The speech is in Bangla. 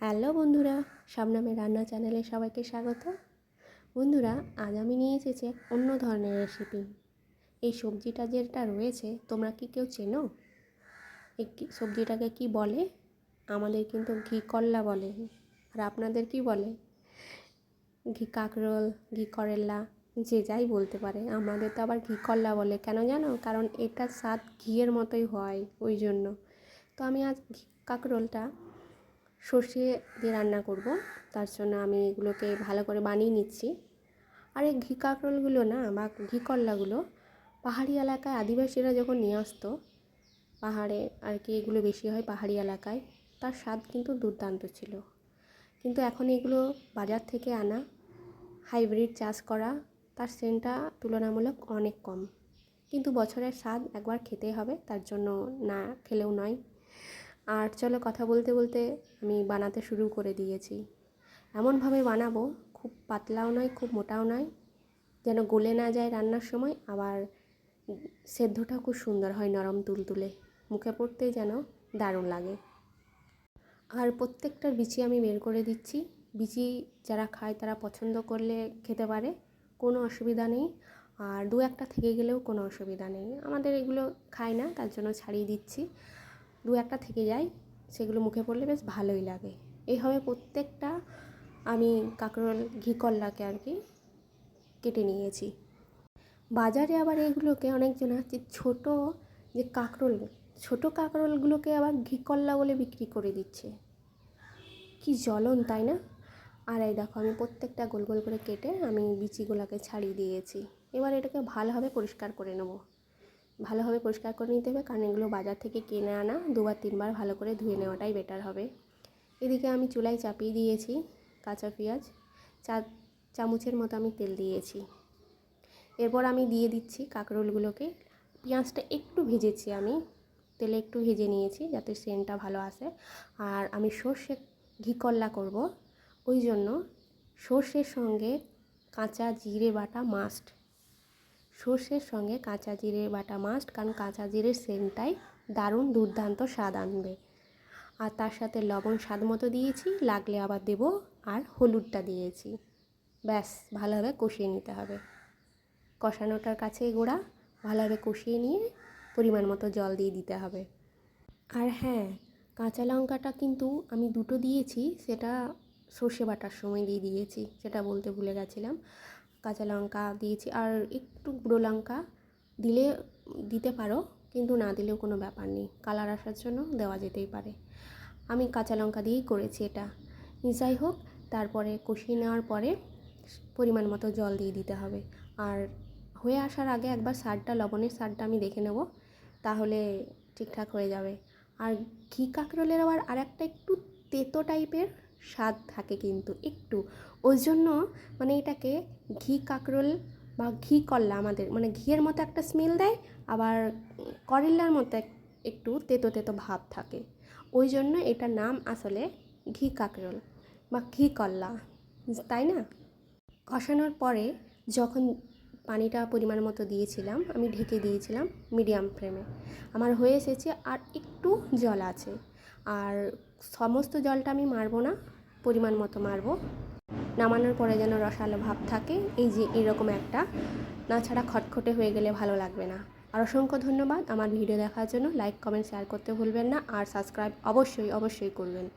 হ্যালো বন্ধুরা শাবনামের রান্না চ্যানেলে সবাইকে স্বাগত। বন্ধুরা, আজ আমি নিয়ে এসেছি অন্য ধরনের রেসিপি এই সবজিটা যেটা রয়েছে, তোমরা কি কেউ চেনো? এই সবজিটাকে কি বলে? আমাদের কিন্তু ঘি করলা বলে। আর আপনাদের কি বলে? ঘি কাঁকরোল, ঘি করেলা, যে যাই বলতে পারে। আমাদের তো আবার ঘি করলা বলে, কেন জানো? কারণ এটার স্বাদ ঘিয়ের মতোই হয়, ওই জন্য। তো আমি আজ ঘি কাঁকরোলটা সর্ষে দিয়ে রান্না করব। তার জন্য আমি এগুলোকে ভালো করে বানিয়ে নিচ্ছি। আর এই ঘি কাঁকরোলগুলো না বা ঘি করলাগুলো পাহাড়ি এলাকায়, আদিবাসীরা যখন নিয়ে আসতো, পাহাড়ে আর কি এগুলো বেশি হয় পাহাড়ি এলাকায়, তার স্বাদ কিন্তু দুর্দান্ত ছিল। কিন্তু এখন এগুলো বাজার থেকে আনা, হাইব্রিড চাষ করা, তার সেন্টটা তুলনামূলক অনেক কম। কিন্তু বছরের স্বাদ একবার খেতেই হবে, তার জন্য না খেলেও নয়। আর চলো কথা বলতে বলতে আমি বানাতে শুরু করে দিয়েছি। এমনভাবে বানাবো, খুব পাতলাও নয়, খুব মোটাও নয়, যেন গলে না যায় রান্নার সময়, আবার সেদ্ধটা খুব সুন্দর হয় নরম তুলতুলে, মুখে পড়তেই যেন দারুণ লাগে। আর প্রত্যেকটার বিচি আমি বের করে দিচ্ছি। বিচি যারা খায় তারা পছন্দ করলে খেতে পারে, কোনো অসুবিধা নেই। আর দু একটা থেকে গেলেও কোনো অসুবিধা নেই। আমাদের এগুলো খায় না, তার জন্য ছাড়িয়ে দিচ্ছি। দু একটা থেকে যায়, সেগুলো মুখে পড়লে বেশ ভালোই লাগে। এইভাবে প্রত্যেকটা আমি কাঁকরোল, ঘি করলাকে আর কি কেটে নিয়েছি। বাজারে আবার এগুলোকে অনেকজন আছে ছোটো যে কাঁকরোল, ছোটো কাঁকরোলগুলোকে আবার ঘি করলা বলে বিক্রি করে দিচ্ছে। কি জ্বলন, তাই না? আর এই দেখো, আমি প্রত্যেকটা গোল গোল করে কেটে আমি বিচিগুলোকে ছাড়িয়ে দিয়েছি। এবার এটাকে ভালোভাবে পরিষ্কার করে নেব। ভালোভাবে পরিষ্কার করে নিতে হবে, কারণ এগুলো বাজার থেকে কিনে আনা, দুবার, তিনবার ভালো করে ধুয়ে নেওয়াটাই বেটার হবে। এদিকে আমি চুলায় চাপিয়ে দিয়েছি কাঁচা পেঁয়াজ, চা, চামচের মতো আমি তেল দিয়েছি। এরপর আমি দিয়ে দিচ্ছি কাঁকরোলগুলোকে। পেঁয়াজটা একটু ভেজেছি আমি, তেলে একটু ভেজে নিয়েছি যাতে সেন্টটা ভালো আসে। আর আমি সর্ষে ঘি করলা করব, ওই জন্য সর্ষের সঙ্গে কাঁচা জিরে বাটা মাস্ট সর্ষের সঙ্গে কাঁচা জিরে বাটা মাস্ট কারণ কাঁচা জিরের সেন্টটাই দারুণ দুর্দান্ত স্বাদ আনবে। আর তার সাথে লবণ স্বাদ মতো দিয়েছি, লাগলে আবার দেব আর হলুদটা দিয়েছি। ব্যাস, ভালোভাবে কষিয়ে নিতে হবে। কষানোটার কাছে গোড়া, ভালোভাবে কষিয়ে নিয়ে পরিমাণ মতো জল দিয়ে দিতে হবে। আর হ্যাঁ কাঁচা লঙ্কাটা কিন্তু আমি দুটো দিয়েছি, সেটা সর্ষে বাটার সময় দিয়ে দিয়েছি, সেটা বলতে ভুলে গেছিলাম। কাঁচা লঙ্কা দিয়েছি। আর একটু গুঁড়ো লঙ্কা দিলে, দিতে পারো, কিন্তু না দিলেও কোনো ব্যাপার নেই। কালার আসার জন্য দেওয়া যেতেই পারে। আমি কাঁচা লঙ্কা দিয়েই করেছি এটা। যাই হোক, তারপরে কষিয়ে নেওয়ার পরে পরিমাণ মতো জল দিয়ে দিতে হবে। আর হয়ে আসার আগে একবার সারটা লবণের সারটা আমি দেখে নেব, তাহলে ঠিকঠাক হয়ে যাবে। আর ঘি কাঁকরোলের আবার আর একটা একটু তেতো টাইপের স্বাদ থাকে কিন্তু একটু। ওই জন্য মানে এটাকে ঘি কাঁকরোল বা ঘি করলা আমাদের মানে ঘিয়ের মতো একটা স্মেল দেয়, আবার করেলার মতো এক- একটু তেতো তেতো ভাব থাকে। ওই জন্য এটার নাম আসলে ঘি কাঁকরোল বা ঘি করলা তাই না? কষানোর পরে যখন পানিটা পরিমাণ মতো দিয়েছিলাম, আমি ঢেকে দিয়েছিলাম মিডিয়াম ফ্লেমে আমার হয়ে এসেছে আর একটু জল আছে। আর সমস্ত জলটা আমি মারবো না, পরিমাণ মতো মারবো। নামানোর পরে যেন রসালো ভাব থাকে, এই যে এরকম একটা। না ছাড়া খটখটে হয়ে গেলে ভালো লাগবে না। আর অসংখ্য ধন্যবাদ আমার ভিডিও দেখার জন্য। লাইক, কমেন্ট, শেয়ার করতে ভুলবেন না। আর সাবস্ক্রাইব অবশ্যই অবশ্যই করবেন।